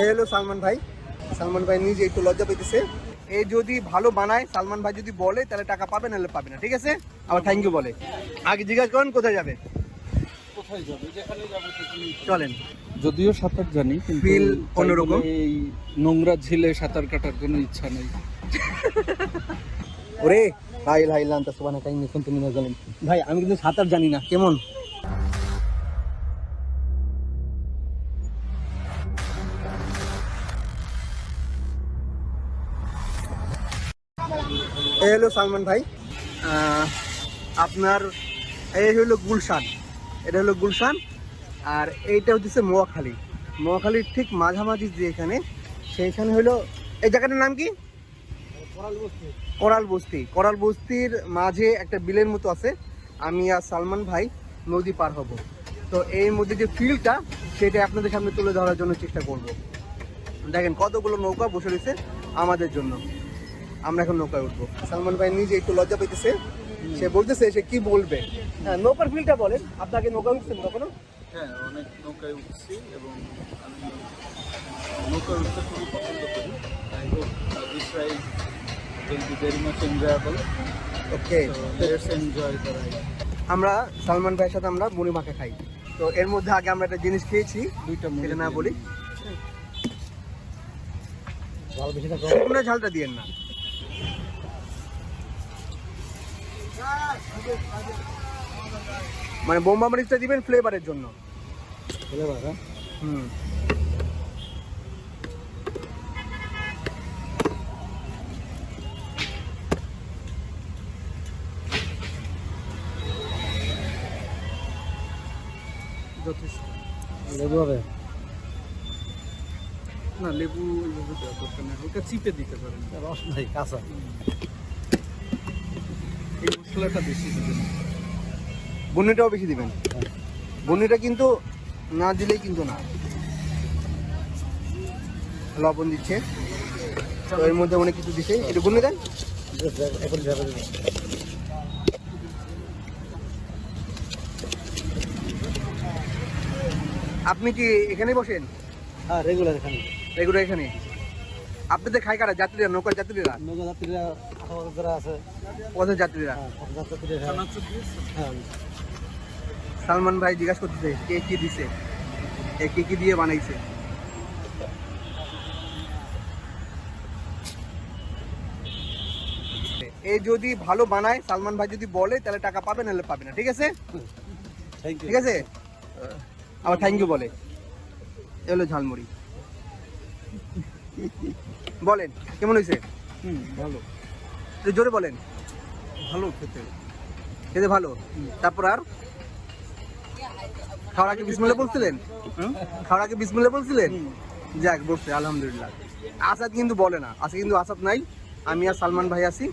এই হলো সালমান ভাই। সালমান ভাই নিজে একটু লজ্জা পেতেছে। এ যদি ভালো বানায় সালমান ভাই যদি বলে তাহলে টাকা পাবে নাহলে পাবে না ঠিক আছে? আবার থ্যাংক ইউ বলে। আগে জিজ্ঞাসা করেন কোথায় যাবে? কোথায় যাবে? যেখানে যাবে চলেন। যদিও সাঁতার জানি কিন্তু অন্যরকম। এই নোংরা ঝিলে সাঁতার কাটার কোনো ইচ্ছা নেই। ওরে ভাই ভাই লান্তা সুবানা নিকুন তুমি না জানেন ভাই আমি কিন্তু সাঁতার জানি না কেমন? এই হলো সালমান ভাই। আপনার এই হলো গুলশান। এটা হলো গুলশান। আর এইটা হচ্ছে মোয়াখালী মোয়াখালীর ঠিক মাঝামাঝি যে এখানে সেইখানে হলো এই জায়গাটার নাম কি? করাল বস্তি। করাল বস্তির মাঝে একটা বিলের মতো আছে। আমি আর সালমান ভাই নদী পার হব। তো এই মধ্যে যে ফিল্ডটা সেটা আপনাদের সামনে তুলে ধরার জন্য চেষ্টা করব। দেখেন কতগুলো নৌকা বসে রয়েছে আমাদের জন্য। আমরা এখন নৌকায় উঠবো। সালমান ভাই নিজে একটু লজ্জা পেতেছে সে বলতেছে সে কি বলবে? হ্যাঁ নৌকার ফিল্ডটা বলেন। আপনাকে নৌকা উঠছেন কখনো? হ্যাঁ অনেক নৌকায় উঠছি এবং আমি নৌকায় উঠতে খুবই পছন্দ করি। I hope this ride will be very much enjoyable okay. Let's enjoy the ride আমরা সালমান ভাইয়ের সাথে আমরা মুড়ি মাখা খাই। তো এর মধ্যে আগে আমরা একটা জিনিস খেয়েছি দুইটা মুড়ি না বলি। ঝালটা দিয়েন না। মানে বোম্বা মরিচটা দিবেন ফ্লেভারের জন্য। হুম। যথেষ্ট। লেবু হবে? না লেবু এইভাবে দরকার নেই। হালকা চিপে দিতে পারেন। রস নাই কাঁচা। এই মশলাটা বেশি দেবেন। বন্যটাও বেশি দিবেন? বন্যটা কিন্তু না দিলেই কিন্তু না। লবণ দিচ্ছে। এর মধ্যে অনেক কিছু দিচ্ছে একটু বন্যে দেন। আপনি কি এখানে বসেন? হ্যাঁ রেগুলার এখানে। রেগুলার এখানে। আপনাদের খাই কারা? যাত্রীরা নৌকার যাত্রীরা নৌকা যাত্রীরা যারা আছে। হ্যাঁ হ্যাঁ। হ্যাঁ। সালমান ভাই জিজ্ঞাসা করতেছে কে কি দিছে? এ কি কি দিয়ে বানাইছে? এ যদি ভালো বানায় সালমান ভাই যদি বলে তাহলে টাকা পাবে নাহলে পাবে না ঠিক আছে? থ্যাংক ইউ ঠিক আছে? আবার থ্যাংক ইউ বলে। এ হলো ঝালমুড়ি। বলেন কেমন হয়েছে? হুম ভালো। একটু জোরে বলেন। ভালো খেতে। খেতে ভালো। তারপর আর? খাওয়ার আগে বিসমিল্লা বলছিলেন? খাওয়ার আগে বিসমিল্লা বলছিলেন? যাক বলছে আলহামদুলিল্লাহ। আসাদ কিন্তু বলে না। আজকে কিন্তু আসাদ নাই। আমি আর সালমান ভাই আছি।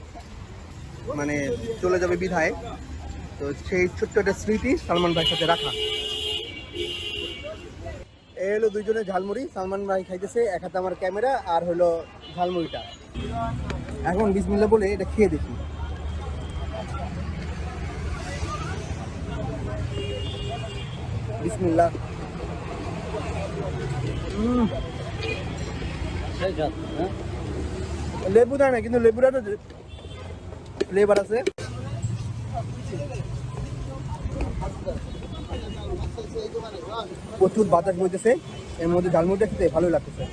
মানে চলে যাবে বিধায়। তো সেই ছোট্ট একটা স্মৃতি সালমান ভাইয়ের সাথে রাখা। এই হলো দুইজনের ঝালমুড়ি। সালমান ভাই খাইতেছে এক হাতে আমার ক্যামেরা আর হলো ঝালমুড়িটা। এখন বিসমিল্লা বলে এটা খেয়ে দেখি। হ্যাঁ লেবু দেয় না, কিন্তু লেবুটা তো ফ্লেভার আছে। প্রচুর বাতাস বইতেছে, এর মধ্যে ঝালমুড়িটা খেতে ভালোই লাগতেছে।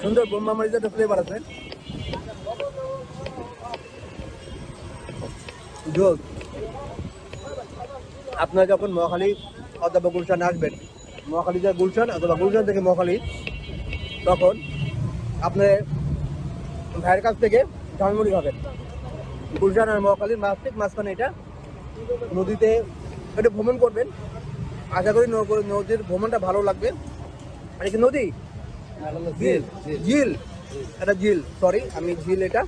সুন্দর বোম্বা মরিচের একটা ফ্লেভার আছে। জোস। আপনারা যখন মহাখালী অথবা গুলশান আসবেন, মহাখালী থেকে গুলশান অথবা গুলশান থেকে মহাখালী, তখন আপনার ভাইয়ের কাছ থেকে ঝালমুড়ি খাবেন। গুলশান আর মহাখালীর মাছ ঠিক মাঝখানে এটা নদীতে একটু ভ্রমণ করবেন। আশা করি নদীর ভ্রমণটা ভালো লাগবে। আর কি নদী? ঝিল এটা ঝিল সরি আমি ঝিল এটা।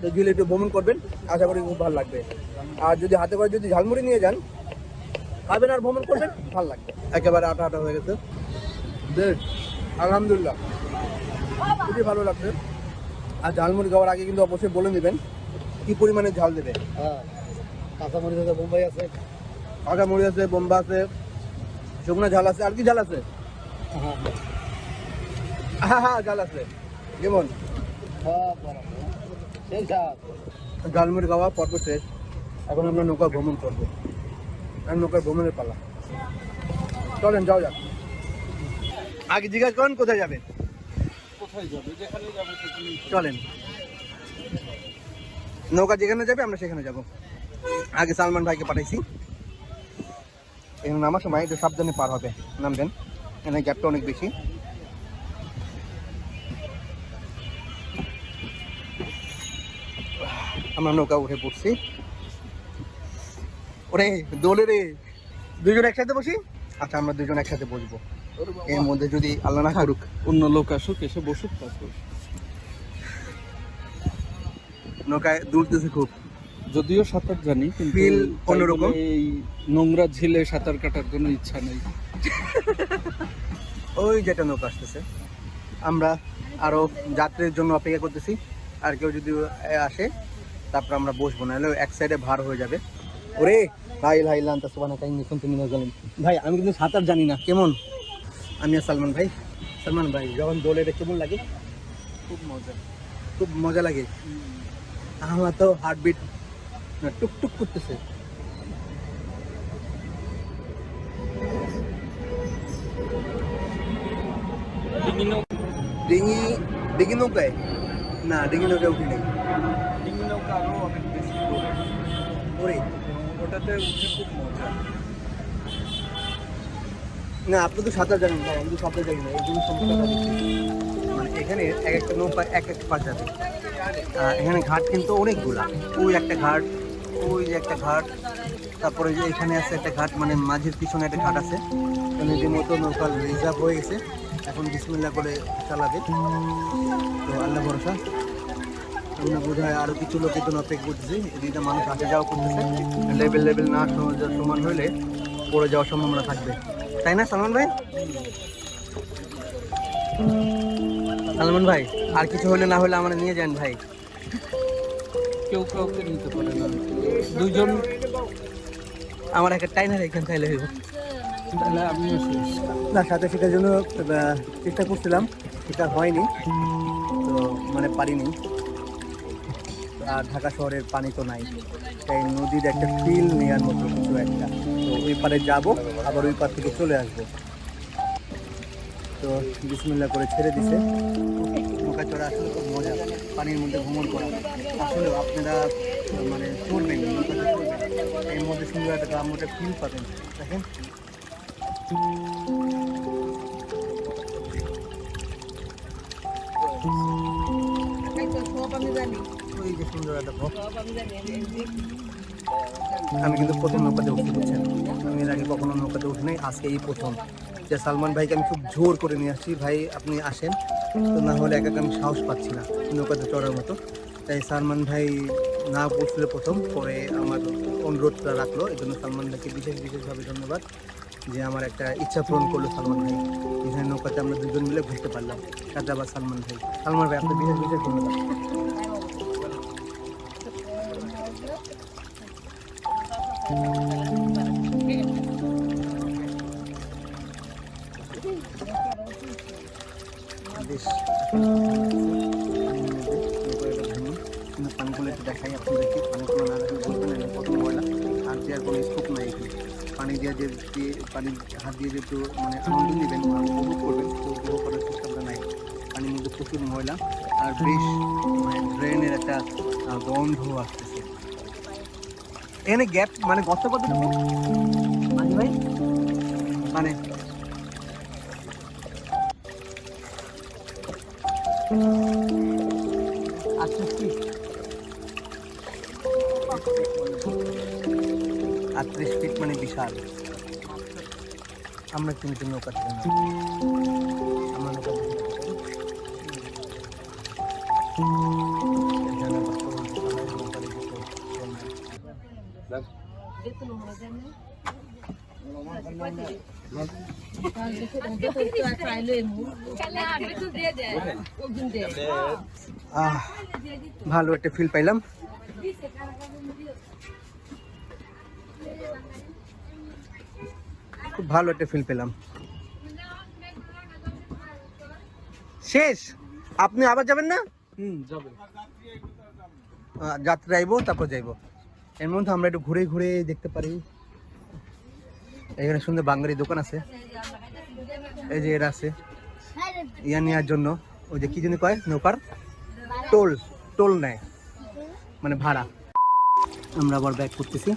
তো ঝিল একটু ভ্রমণ করবেন আশা করি খুব ভালো লাগবে। আর যদি হাতে করে যদি ঝালমুড়ি নিয়ে যান খাবেন আর ভ্রমণ করবেন ভালো লাগবে। একেবারে আটা আটা হয়ে গেছে। বেশ আলহামদুলিল্লাহ। খুবই ভালো লাগছে। আর ঝালমুড়ি খাওয়ার আগে কিন্তু অবশ্যই বলে নেবেন কি পরিমাণে ঝাল দেবে। হ্যাঁ কাঁচামরিচ আছে বোম্বাই আছে। মরিচ আছে, বোম্বা আছে শুকনো ঝাল আছে, আর কি ঝাল আছে? হ্যাঁ হ্যাঁ হ্যাঁ ঝাল আছে। শেষ। আমরা নৌকা ভ্রমণ করব। ভ্রমণের পালা। চলেন আগে জিজ্ঞাসা করেন, কোথায় যাবে চলেন। নৌকা যেখানে যাবে, আমরা সেখানে যাব। আগে সালমান ভাইকে পাঠাইছি। এখানে নামার সময় একটু সাবধানে পার হবে। নামবেন এখানে গ্যাপটা অনেক বেশি। আমরা নৌকা উঠে পড়ছি। ওরে দোলে রে। দুজন একসাথে বসি? আচ্ছা আমরা দুজন একসাথে বসবো। এর মধ্যে যদি আল্লাহ না করুক। অন্য লোক আসুক এসে বসুক তারপর। নৌকায় দুলতেছে খুব। যদিও সাঁতার জানি কিন্তু অন্যরকম। এই নোংরা ঝিলে সাঁতার কাটার কোনো ইচ্ছা নেই। ওই যেটা নৌকা আসতেছে। আমরা আরও যাত্রীর জন্য অপেক্ষা করতেছি। আর কেউ যদি আসে তারপর আমরা বসবো না হলে এক সাইডে ভার হয়ে যাবে। ওরে ভাই ভাই লান্তা সুবানা কাই নিখন তুমি নজলেন ভাই আমি কিন্তু সাঁতার জানি না কেমন? আমি আর সালমান ভাই সালমান ভাই যখন দোলে এটা কেমন লাগে? খুব মজা। খুব মজা লাগে। আমার তো হার্টবিট টুকটুক করতেছে। ডিঙি ডিঙি নৌকায়? না ডিঙি নৌকায় উঠি নাই। ডিঙি নৌকা আরও অনেক বেশি ওরে। ওটাতে উঠে খুব মজা। না আপনি তো সাঁতার জানেন ভাই আমি তো সাঁতার জানি না এই জন্য সমস্যাটা মানে এখানে এক একটা নৌকা এক এক পাশ যাবে। এখানে ঘাট কিন্তু অনেকগুলা। ওই একটা ঘাট ওই যে একটা ঘাট, তারপরে যে এখানে আছে একটা ঘাট মানে মাঝের পিছনে একটা ঘাট আছে। নদীর মতো নৌকা রিজার্ভ হয়ে গেছে। এখন বিসমিল্লা করে চালাবে। তো আল্লাহ ভরসা। আমরা বোধ হয় আরও কিছু লোকের জন্য অপেক্ষা করতেছি। এদিকে মানুষ আসা যাওয়া করতেছে। লেভেল লেভেল না সমান হলে পড়ে যাওয়ার সম্ভাবনা থাকবে। তাই না, সালমান ভাই? সালমান ভাই, আর কিছু হলে না হলে আমরা নিয়ে যান ভাই। কেউ কাউকে নিতে পারে না। দুজন আমার একটা টাইনার এখান তাইলে হইব তাহলে না, সাথে সেটার জন্য চেষ্টা করছিলাম। সেটা হয়নি। তো মানে পারিনি। আর ঢাকা শহরের পানি তো নাই। তাই নদীর একটা ফিল নেওয়ার মতো কিছু একটা। তো ওই পারে যাব, আবার ওই পার থেকে চলে আসব। তো বিসমিল্লা করে ছেড়ে দিছে। নৌকা চড়া আসলে খুব মজা, পানির মধ্যে ভ্রমণ করা। আসলে আপনারা মানে করবেন নৌকাতে চড়বেন। এর মধ্যে সুন্দর একটা গ্রাম্য একটা ফিল পাবেন। দেখেন। আমি কিন্তু প্রথম নৌকাতে উঠতে বুঝছেন আমি এর আগে কখনো নৌকাতে উঠি নাই, আজকে এই প্রথম। যে সালমান ভাইকে আমি খুব জোর করে নিয়ে আসছি, ভাই, আপনি আসেন। তো না হলে একা আমি সাহস পাচ্ছি না, নৌকাতে চড়ার মতো। তাই সালমান ভাই না পড়ছিল প্রথম, পরে আমার অনুরোধটা রাখল। এই জন্য সালমান ভাইকে বিশেষ বিশেষভাবে ধন্যবাদ যে আমার একটা ইচ্ছা পূরণ করল সালমান ভাই। এখানে নৌকাতে আমরা দুজন মিলে ঘুরতে পারলাম আবার সালমান ভাই। সালমান ভাই আপনার বিশেষ বিশেষ ধন্যবাদ। বেশ কিন্তু পানিগুলো একটু দেখাই আপনাদেরকে। পানিগুলো না দেখলে বুঝবেন না কত ময়লা। হাত দেওয়ার কোনো স্কোপ নাই এখানে। পানি দিয়ে যে পানি হাত দিয়ে যে একটু মানে আনন্দ নেবেন উপভোগ করবেন, তো উপভোগ করার সিস্টেমটা নাই। পানির মধ্যে প্রচুর ময়লা আর বেশ মানে ড্রেনের একটা গন্ধ আসতেছে। এখানে গ্যাপ মানে গর্ত কতটুকু? আমরা কিন্তু নৌকা ছিলাম আমরা নৌকা আহ ভালো একটা ফিল পাইলাম খুব ভালো একটা ফিল পেলাম। শেষ? আপনি আবার যাবেন না? হুম যাত্রা যাইবো তারপর যাইবো। এর মধ্যে আমরা একটু ঘুরে ঘুরে দেখতে পারি। এখানে সুন্দর বাঙালি দোকান আছে। এই যে এরা আছে। ইয়া নেওয়ার জন্য। ওই যে কি জানি কয়? নৌকার? টোল। টোল নেয়। মানে ভাড়া। আমরা আবার ব্যাক করতেছি।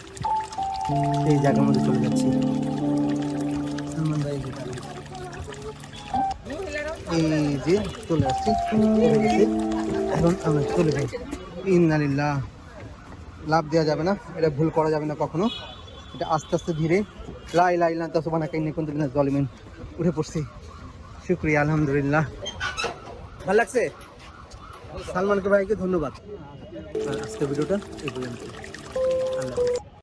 এই জায়গার মধ্যে চলে যাচ্ছি। চলে আসছি। এখন চলে যাই। ইন্নালিল্লাহ। লাভ দেওয়া যাবে না, এটা ভুল করা যাবে না কখনো। এটা আস্তে আস্তে ধীরে। লাই লাই লা তসবানা কাইনে কোন দিন জলিমিন। উঠে পড়ছি। শুক্রিয়া, আলহামদুলিল্লাহ। ভালো লাগছে? সালমানকে ভাইকে ধন্যবাদ। আর আজকের ভিডিওটা আল্লাহ।